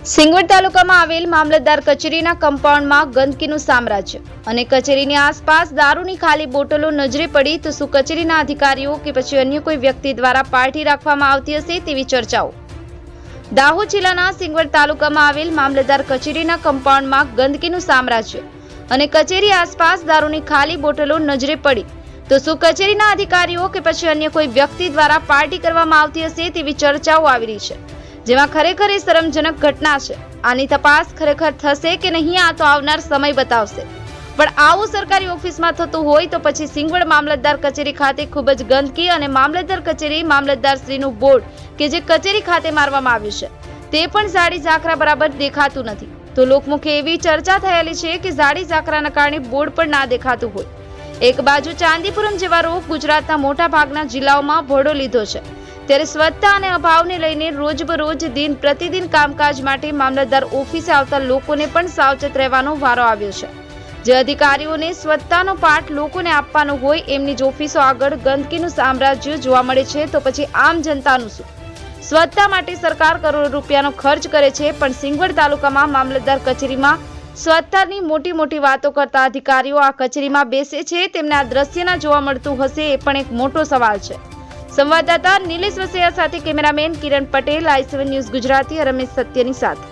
સિંગવડ તાલુકામાં આવેલ મામલતદાર કચેરીના કમ્પાઉન્ડમાં ગંદકીનું સામ્રાજ્ય અને કચેરીની આસપાસ દારૂની ખાલી બોટલો નજરે પડી તો શું કચેરીના અધિકારીઓ કે પછી અન્ય કોઈ વ્યક્તિ દ્વારા પાર્ટી રાખવામાં આવતી હશે તેવી ચર્ચાઓ. દાહોદ જિલ્લાના સિંગવડ તાલુકામાં આવેલ મામલતદાર કચેરીના કમ્પાઉન્ડમાં ગંદકીનું સામ્રાજ્ય અને કચેરી આસપાસ દારૂની ખાલી બોટલો નજરે પડી તો શું કચેરીના અધિકારીઓ કે પછી અન્ય કોઈ વ્યક્તિ દ્વારા પાર્ટી કરવામાં આવતી હશે તેવી ચર્ચાઓ આવી રહી છે. જેમાં ખરેખર એ શરમજનક ઘટના છે. આની તપાસ ખરેખર થશે કે નહીં આ તો આવનાર સમય બતાવશે. પણ આવું સરકારી ઓફિસમાં થતું હોય તો પછી સિંગવડ મામલતદાર કચેરી ખાતે ખૂબ જ ગંદકી અને મામલતદાર કચેરી મામલતદાર શ્રીનું બોર્ડ કે જે કચેરી ખાતે મારવામાં આવ્યું છે. તે પણ ઝાડી ઝાકરા બરાબર દેખાતું નથી. તો લોકમુખે એવી ચર્ચા થયેલી છે કે ઝાડી ઝાકરાના કારણે બોર્ડ પણ ના દેખાતું હોય. એક બાજુ ચાંદીપુરમ જેવા રોગ ગુજરાતના મોટા ભાગના જિલ્લાઓમાં ભોડો લીધો છે. ત્યારે સ્વચ્છતા અને અભાવને લઈને રોજબરોજ દિન પ્રતિદિન કામકાજ માટે મામલતદાર ઓફિસે આવતા લોકોને પણ સાવચેત રહેવાનો વારો આવ્યો છે. જે અધિકારીઓને સ્વચ્છતાનો પાઠ લોકોને આપવાનો હોય એમની જ ઓફિસો આગળ ગંદકીનું સામ્રાજ્ય જોવા મળે છે, તો પછી આમ જનતાનું શું? સ્વચ્છતા માટે સરકાર કરોડો રૂપિયાનો ખર્ચ કરે છે, પણ સિંગવડ તાલુકામાં મામલતદાર કચેરીમાં સ્વચ્છતાની મોટી મોટી વાતો કરતા અધિકારીઓ આ કચેરીમાં બેસે છે, તેમને આ દ્રશ્યના જોવા મળતું હશે એ પણ એક મોટો સવાલ છે. સંવાદદાતા નિલેશ વસૈયા સાથે cameraman Kiran Patel I Seven News Gujarati Ramesh સત્યની સાથે.